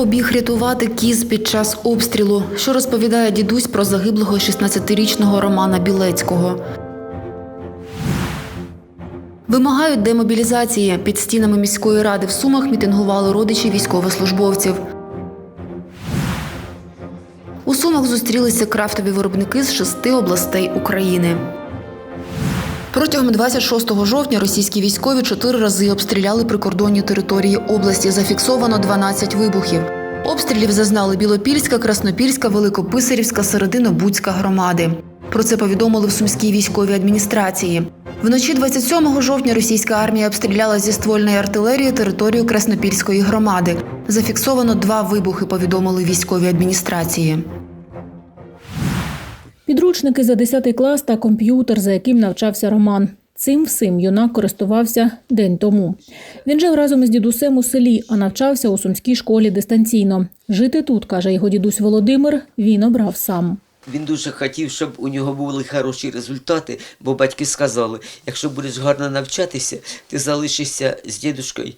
побіг рятувати кіз під час обстрілу, що розповідає дідусь про загиблого 16-річного Романа Білецького. Вимагають демобілізації. Під стінами міської ради в Сумах мітингували родичі військовослужбовців. У Сумах зустрілися крафтові виробники з шести областей України. Протягом 26 жовтня російські військові чотири рази обстріляли прикордонні території області. Зафіксовано 12 вибухів. Обстрілів зазнали Білопільська, Краснопільська, Великописарівська, Серединобудська громади. Про це повідомили в Сумській військовій адміністрації. Вночі 27 жовтня російська армія обстріляла зі ствольної артилерії територію Краснопільської громади. Зафіксовано два вибухи, повідомили військовій адміністрації. Підручники за 10 клас та комп'ютер, за яким навчався Роман. Цим всім юнак користувався день тому. Він жив разом із дідусем у селі, а навчався у сумській школі дистанційно. Жити тут, каже його дідусь Володимир, він обрав сам. Він дуже хотів, щоб у нього були хороші результати, бо батьки сказали, якщо будеш гарно навчатися, ти залишишся з дідушкою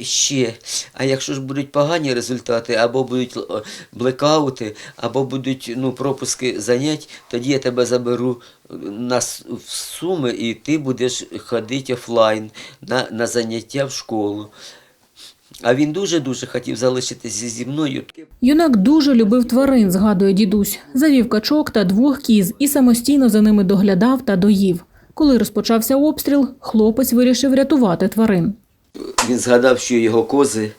ще. А якщо ж будуть погані результати, або будуть е, блекаути, або будуть ну, пропуски занять, тоді я тебе заберу е, на в Суми, і ти будеш ходити офлайн на, на заняття в школу. А він дуже-дуже хотів залишитися зі мною. Юнак дуже любив тварин, згадує дідусь. Завів качок та двох кіз і самостійно за ними доглядав та доїв. Коли розпочався обстріл, хлопець вирішив рятувати тварин. Він згадав, що його кози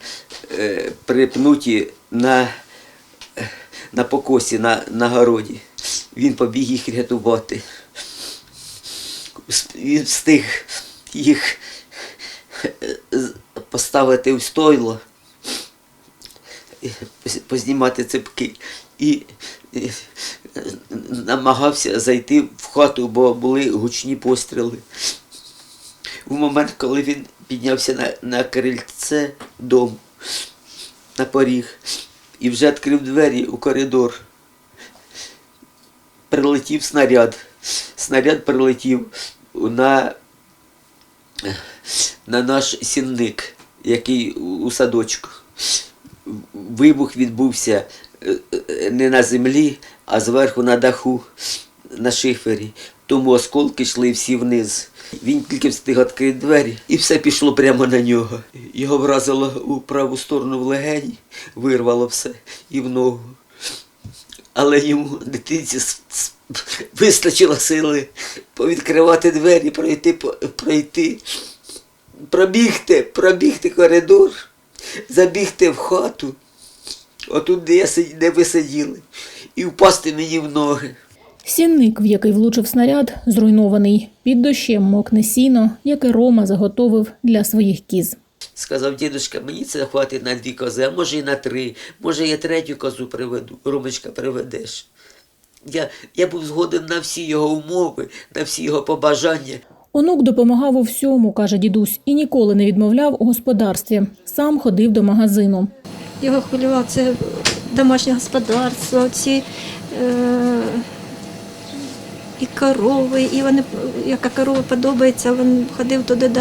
е, припнуті на, на покосі на, на городі. Він побіг їх рятувати. Він встиг їх е, поставити в стойло, е, познімати цепки і намагався зайти в хату, бо були гучні постріли. У момент, коли він піднявся на, на крильце дому, на поріг, і вже відкрив двері у коридор, прилетів снаряд. Снаряд прилетів на, на наш сінник, який у у садочку. Вибух відбувся е, е, не на землі, а зверху на даху, на шифері. Тому осколки йшли всі вниз. Він тільки встиг відкрити двері, і все пішло прямо на нього. Його вразило у праву сторону в легені, вирвало все і в ногу. Але йому дитинці вистачило сили повідкривати двері, пройти, пройти, пробігти, пробігти коридор, забігти в хату, отут, де, я де ви сиділи, і впасти мені в ноги. Сінник, в який влучив снаряд, зруйнований. Під дощем мокне сіно, яке Рома заготовив для своїх кіз. Сказав дідусь, мені це хватить на дві кози, а може і на три. Може, я третю козу приведу. Ромочка, приведеш. Я, я був згоден на всі його умови, на всі його побажання. Онук допомагав у всьому, каже дідусь, і ніколи не відмовляв у господарстві. Сам ходив до магазину. Його хвилював це домашнє господарство, ці е, і корови, і вони, яка корова подобається, він ходив туди до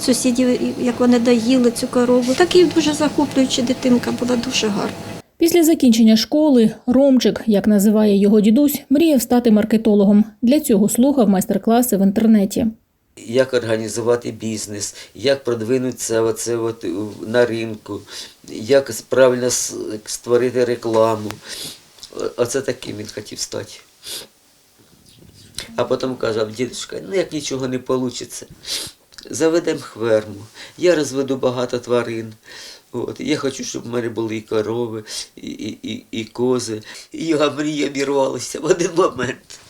сусідів, і як вони доїли цю корову. Такий дуже захоплююча дитинка була дуже гарна. Після закінчення школи Ромчик, як називає його дідусь, мріяв стати маркетологом. Для цього слухав майстер-класи в інтернеті. Як організувати бізнес, як продвинутися оце от на ринку, як правильно створити рекламу. Оце таким він хотів стати. А потім казав, дідушка, ну як нічого не вийде, заведемо хверму, я розведу багато тварин. От, я хочу, щоб в мене були і корови, і, і, і, і кози. І його мрія обірвалася в один момент.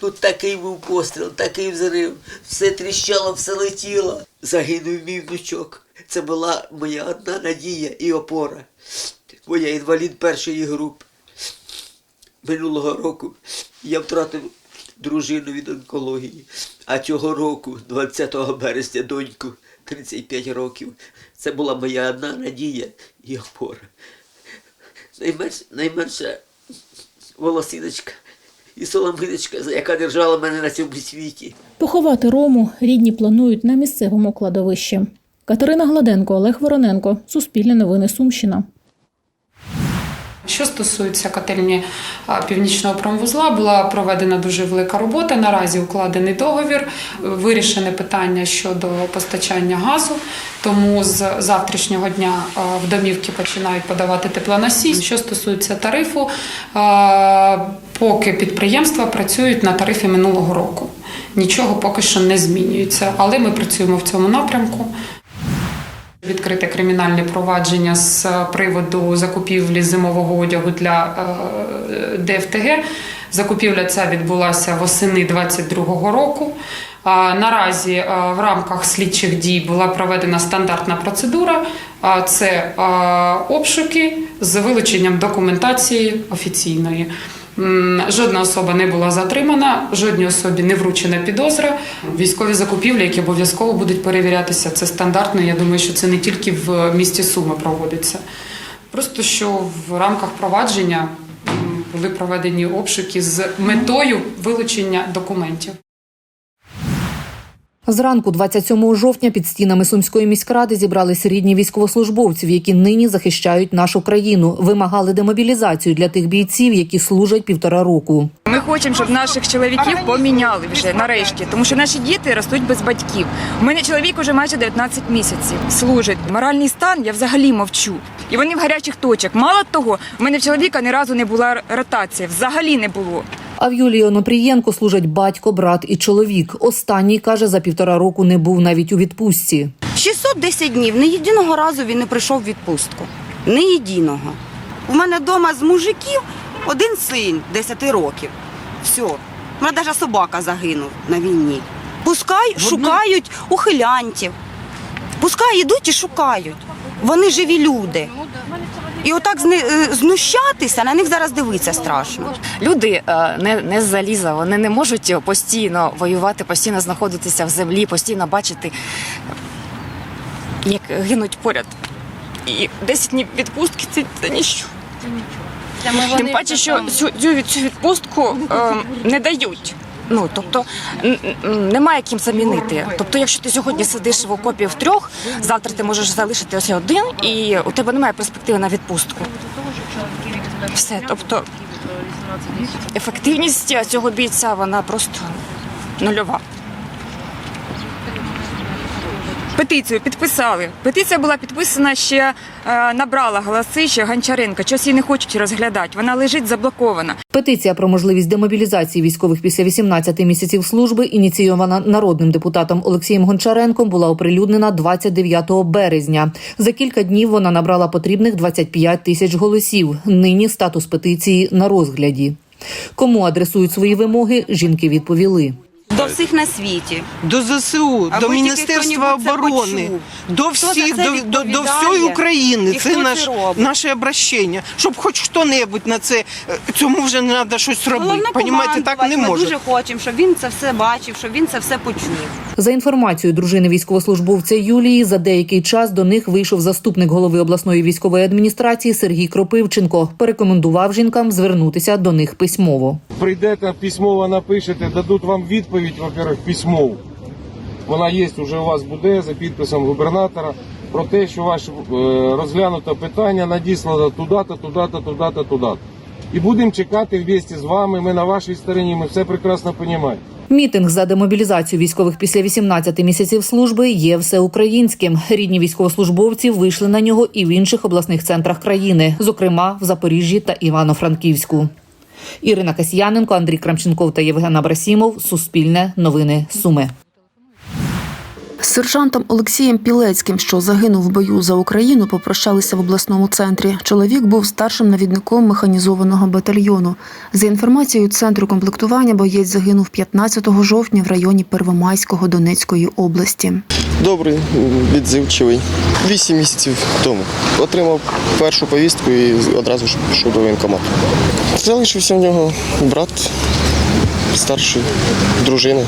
Тут такий був постріл, такий взрив, все тріщало, все летіло. Загинув мій внучок. Це була моя одна надія і опора. Бо я інвалід першої групи. Минулого року я втратив дружину від онкології, а цього року, 20 березня, доньку, 35 років. Це була моя одна надія і опора. Найменш, найменша волосиночка і соломиночка, яка держала мене на цьому світі. Поховати Рому рідні планують на місцевому кладовищі. Катерина Гладенко, Олег Вороненко. Суспільне новини Сумщина. Що стосується котельні північного промвузла, була проведена дуже велика робота. Наразі укладений договір, вирішене питання щодо постачання газу. Тому з завтрашнього дня в домівки починають подавати теплоносій. Що стосується тарифу, поки підприємства працюють на тарифі минулого року. Нічого поки що не змінюється, але ми працюємо в цьому напрямку. Відкрите кримінальне провадження з приводу закупівлі зимового одягу для е, ДФТГ. Закупівля ця відбулася восени 2022 року. Наразі е, в рамках слідчих дій була проведена стандартна процедура. Це е, обшуки з вилученням документації офіційної. Жодна особа не була затримана, жодній особі не вручена підозра. Військові закупівлі, які обов'язково будуть перевірятися, це стандартно. Я думаю, що це не тільки в місті Суми проводиться. Просто що в рамках провадження були проведені обшуки з метою вилучення документів. Зранку 27 жовтня під стінами Сумської міськради зібрались рідні військовослужбовців, які нині захищають нашу країну. Вимагали демобілізацію для тих бійців, які служать півтора року. Ми хочемо, щоб наших чоловіків поміняли вже нарешті, тому що наші діти ростуть без батьків. У мене чоловік уже майже 19 місяців служить. Моральний стан я взагалі мовчу. І вони в гарячих точках. Мало того, у мене в чоловіка ні разу не була ротація, взагалі не було. А в Юлії Онопрієнко служать батько, брат і чоловік. Останній каже, за півтора року не був навіть у відпустці. 610 днів. Ні єдиного разу він не прийшов в відпустку. Ні єдиного. У мене вдома з мужиків один син 10 років. Все. У мене навіть собака загинув на війні. Пускай шукають ухилянтів. Пускай йдуть і шукають. Вони живі люди. І отак зни- е, знущатися, на них зараз дивитися страшно. Люди е, не, не з заліза, вони не можуть постійно воювати, постійно знаходитися в землі, постійно бачити, як гинуть поряд. І 10 днів відпустки це, це ніщо. Тим паче, що цю, цю, цю відпустку е, не дають. Ну тобто немає ким замінити. Тобто, якщо ти сьогодні сидиш в окопі в трьох, завтра ти можеш залишитися один, і у тебе немає перспективи на відпустку. Все, тобто ефективність цього бійця вона просто нульова. Петицію підписали. Петиція була підписана ще е, набрала голоси ще Гончаренка. Чогось її не хочуть розглядати. Вона лежить заблокована. Петиція про можливість демобілізації військових після 18 місяців служби, ініційована народним депутатом Олексієм Гончаренком, була оприлюднена 29 березня. За кілька днів вона набрала потрібних 25 тисяч голосів. Нині статус петиції на розгляді. Кому адресують свої вимоги, жінки відповіли. До всіх на світі. До ЗСУ, Аби до Міністерства оборони, до всіх, до, до, до всієї України. І Це це наш, наше обращення. Щоб хоч хто-небудь на це, е, цьому вже не треба щось робити. Понімаєте, так не Ми може. дуже хочемо, щоб він це все бачив, щоб він це все почув. За інформацією дружини військовослужбовця Юлії, за деякий час до них вийшов заступник голови обласної військової адміністрації Сергій Кропивченко. Порекомендував жінкам звернутися до них письмово. Прийдете письмово напишете, дадуть вам відповідь, во-первых, письмову. Вона є, вже у вас буде за підписом губернатора про те, що ваше е, розглянуто питання надіслано туди-то, туди-то, туди-то, туди-то. І будемо чекати вместе з вами. Ми на вашій стороні, ми все прекрасно розуміємо. Мітинг за демобілізацію військових після 18 місяців служби є всеукраїнським. Рідні військовослужбовці вийшли на нього і в інших обласних центрах країни, зокрема в Запоріжжі та Івано-Франківську. Ірина Касьяненко, Андрій Крамченков та Євген Абрасімов. Суспільне новини Суми. Сержантом Олексієм Пілецьким, що загинув в бою за Україну, попрощалися в обласному центрі. Чоловік був старшим навідником механізованого батальйону. За інформацією центру комплектування, боєць загинув 15 жовтня в районі Первомайського Донецької області. Добрий, відзивчивий. Вісім місяців тому. Отримав першу повістку і одразу ж пішов до воєнкомату. Залишився в нього брат старшої дружини.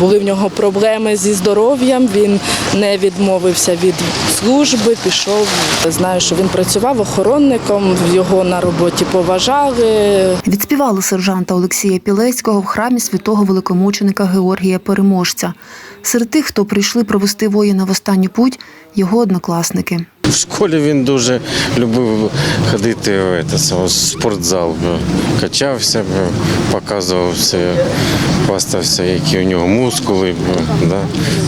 Були в нього проблеми зі здоров'ям. Він не відмовився від служби, пішов. Знаю, що він працював охоронником. Його на роботі поважали. Відспівали сержанта Олексія Пілецького в храмі святого великомученика Георгія Переможця. Серед тих, хто прийшли провести воїна в останню путь, його однокласники. В школі він дуже любив ходити в це, спортзал. Качався, показував все, хвастався, які у нього мускули. Да.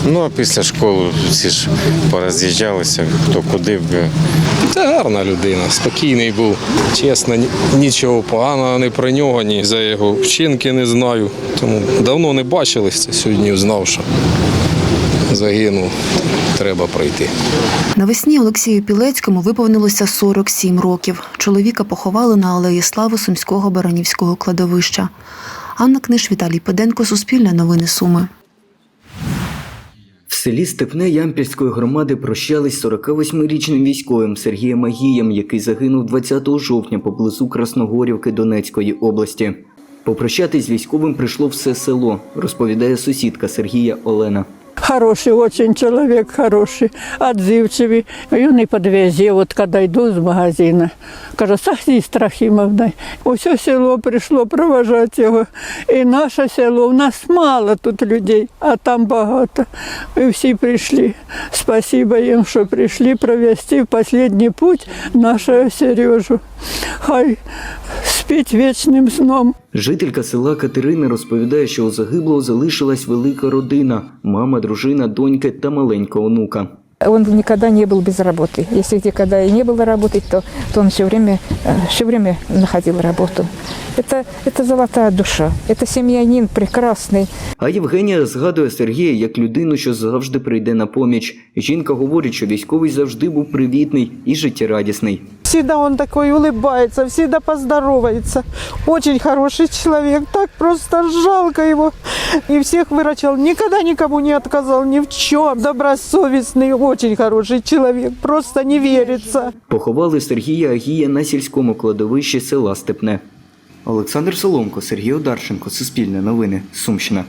Ну а після школи всі ж пороз'їжджалися, хто куди. Це гарна людина, спокійний був. Чесно, нічого поганого ні про нього, ні за його вчинки не знаю. Тому давно не бачилися, сьогодні знав, що загинув. Треба пройти. Навесні Олексію Пілецькому виповнилося 47 років. Чоловіка поховали на алеї Слави Сумського Баранівського кладовища. Анна Книж, Віталій Педенко, Суспільне новини Суми. В селі Степне Ямпільської громади прощались 48-річним військовим Сергієм Агієм, який загинув 20 жовтня поблизу Красногорівки Донецької області. Попрощатись з військовим прийшло все село, розповідає сусідка Сергія Олена. Хороший очень человек, хороший, отзывчивый. И он и подвезе, вот когда иду из магазина. Кажу, Сахі Страхімовна, усе село прийшло проважати його. І наше село, у нас мало тут людей, а там багато. І всі прийшли. Спасибо їм, що прийшли провести в останній путь нашого Сережу. Хай спить вічним сном. Жителька села Катерина розповідає, що у загиблого залишилась велика родина: мама, дружина, доньки та маленька онука. Он никогда не был без работы. Если где когда и не было работы, то, то он все время, э, все время находил работу. Это, это золотая душа. Это семьянин прекрасный. А Євгенія згадує Сергія як людину, що завжди прийде на поміч. Жінка говорить, що військовий завжди був привітний і життєрадісний. Всегда он такой улыбается, всегда поздоровается. Очень хороший человек, так просто жалко его. И всех выручал, никогда никому не отказал ни в чем. Добросовестный, очень хороший человек, просто не верится. Поховали Сергія Агія на сільському кладовищі села Степне. Олександр Соломко, Сергій Одарченко, Суспільне новини, Сумщина.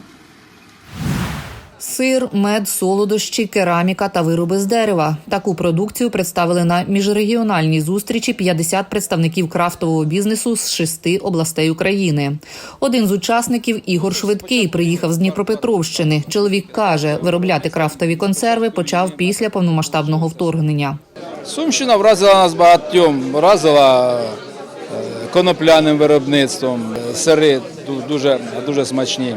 Сир, мед, солодощі, кераміка та вироби з дерева. Таку продукцію представили на міжрегіональній зустрічі 50 представників крафтового бізнесу з шести областей України. Один з учасників Ігор Швидкий приїхав з Дніпропетровщини. Чоловік каже, виробляти крафтові консерви почав після повномасштабного вторгнення. Сумщина вразила нас багатьом, вразила е, конопляним виробництвом, е, сири дуже, дуже смачні.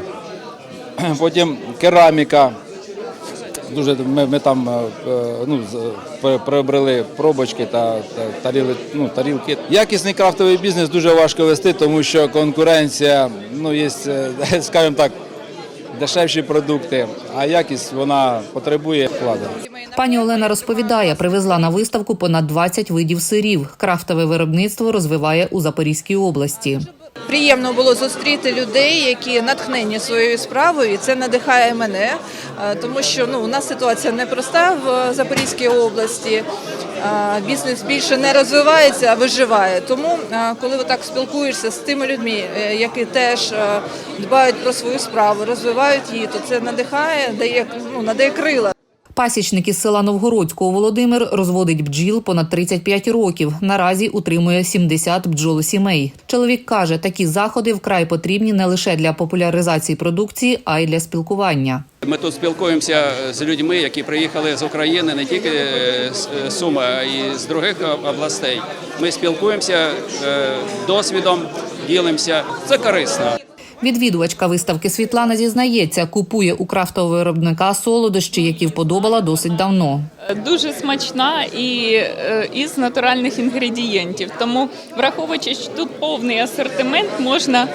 Потім кераміка. Дуже ми, ми там е, е, ну, приобрели пробочки та, та таріли, ну, тарілки. Якісний крафтовий бізнес дуже важко вести, тому що конкуренція, ну, є, е, скажімо так, дешевші продукти, а якість вона потребує вкладу. Пані Олена розповідає, привезла на виставку понад 20 видів сирів. Крафтове виробництво розвиває у Запорізькій області. Приємно було зустріти людей, які натхнені своєю справою, і це надихає мене, е, тому що ну у нас ситуація непроста в Запорізькій області. Е, Бізнес більше не розвивається, а виживає. Тому, е, коли так спілкуєшся з тими людьми, які теж дбають про свою справу, розвивають її, то це надихає, дає ну надає крила. Пасічник із села Новгородського Володимир розводить бджіл понад 35 років. Наразі утримує 70 бджолосімей. Чоловік каже, такі заходи вкрай потрібні не лише для популяризації продукції, а й для спілкування. Ми тут спілкуємося з людьми, які приїхали з України, не тільки з Суми, а й з других областей. Ми спілкуємося е, досвідом, ділимося. Це корисно. Відвідувачка виставки Світлана зізнається, купує у крафтового виробника солодощі, які вподобала досить давно. Дуже смачна і е, із натуральних інгредієнтів. Тому, враховуючи, що тут повний асортимент, можна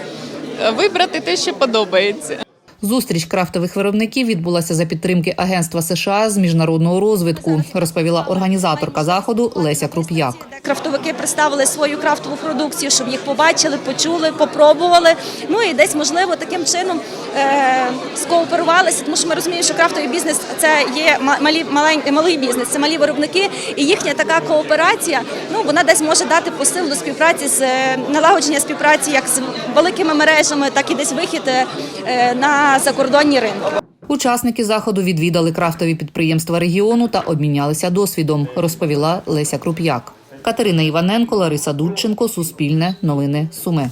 е, вибрати те, що подобається. Зустріч крафтових виробників відбулася за підтримки Агентства США з міжнародного розвитку, розповіла організаторка заходу Леся Круп'як. Крафтовики представили свою крафтову продукцію, щоб їх побачили, почули, попробували. Ну і десь можливо таким чином е- скооперувалися, тому що ми розуміємо, що крафтовий бізнес це є ма- малі малень- малий бізнес, це малі виробники, і їхня така кооперація, ну вона десь може дати посил до співпраці з е, налагодження співпраці як з великими мережами, так і десь вихід е, е, на закордонні ринки. Учасники заходу відвідали крафтові підприємства регіону та обмінялися досвідом, розповіла Леся Круп'як. Катерина Іваненко, Лариса Дудченко, Суспільне, Новини Суми.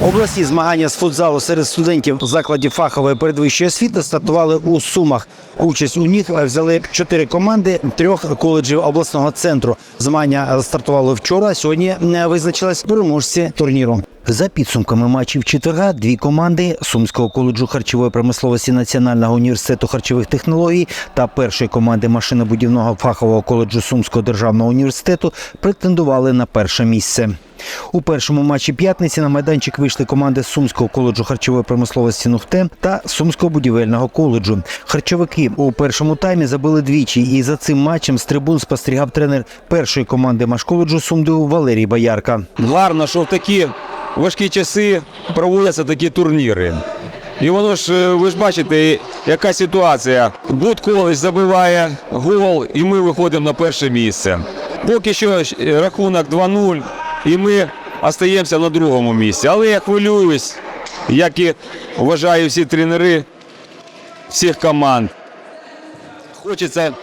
Обласні змагання з футзалу серед студентів закладів фахової передвищої освіти стартували у Сумах. Участь у них взяли чотири команди трьох коледжів обласного центру. Змагання стартували вчора. Сьогодні е, визначились переможці турніру. За підсумками матчів четверга, дві команди Сумського коледжу харчової промисловості Національного університету харчових технологій та першої команди машинобудівного фахового коледжу Сумського державного університету претендували на перше місце. У першому матчі п'ятниці на майданчик вийшли команди Сумського коледжу харчової промисловості «Нуфте» та Сумського будівельного коледжу. Харчовики у першому таймі забили двічі, і за цим матчем з трибун спостерігав тренер першої команди машколеджу Сумду Валерій Боярка. Гарно, що в такі важкі часи проводяться такі турніри. І воно ж, е, ви ж бачите, яка ситуація. Буд коледж забиває гол, і ми виходимо на перше місце. Поки що е, рахунок 2-0, і ми остаємося на другому місці. Але я хвилююсь, як і вважаю всі тренери всіх команд. Хочеться,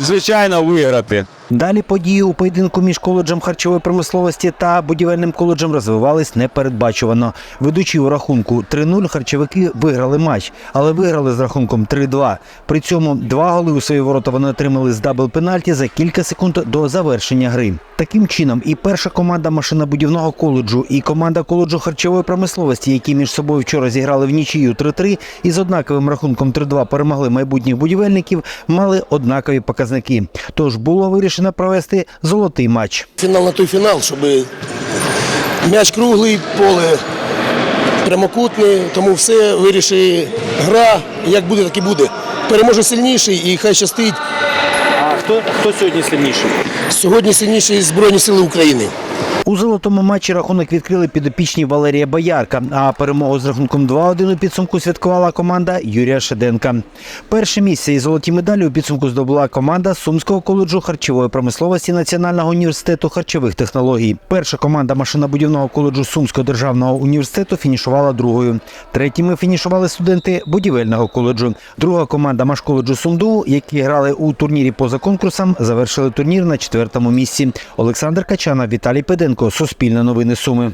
звичайно, виграти. Далі події у поєдинку між коледжем харчової промисловості та будівельним коледжем розвивались непередбачувано. Ведучи у рахунку 3-0, харчовики виграли матч, але виграли з рахунком 3-2. При цьому два голи у свої ворота вони отримали з дабл пенальті за кілька секунд до завершення гри. Таким чином, і перша команда машинобудівного коледжу, і команда коледжу харчової промисловості, які між собою вчора зіграли в нічию 3-3 і з однаковим рахунком 3-2 перемогли майбутніх будівельників, мали однакові показники. Тож було вирішено провести золотий матч. Фінал на той фінал, щоб м'яч круглий, поле прямокутне, тому все вирішить гра. Як буде, так і буде. Переможе сильніший і хай щастить. А хто, хто сьогодні сильніший? Сьогодні сильніші Збройні Сили України. У золотому матчі рахунок відкрили підопічні Валерія Боярка, а перемогу з рахунком 2-1 у підсумку святкувала команда Юрія Шеденка. Перше місце і золоті медалі у підсумку здобула команда Сумського коледжу харчової промисловості Національного університету харчових технологій. Перша команда машинобудівного коледжу Сумського державного університету фінішувала другою. Третіми фінішували студенти будівельного коледжу. Друга команда Машколеджу Сумду, які грали у турнірі поза конкурсом, завершили турнір на четвертому місці. Олександр Качана, Віталій Педенко, Суспільне новини Суми.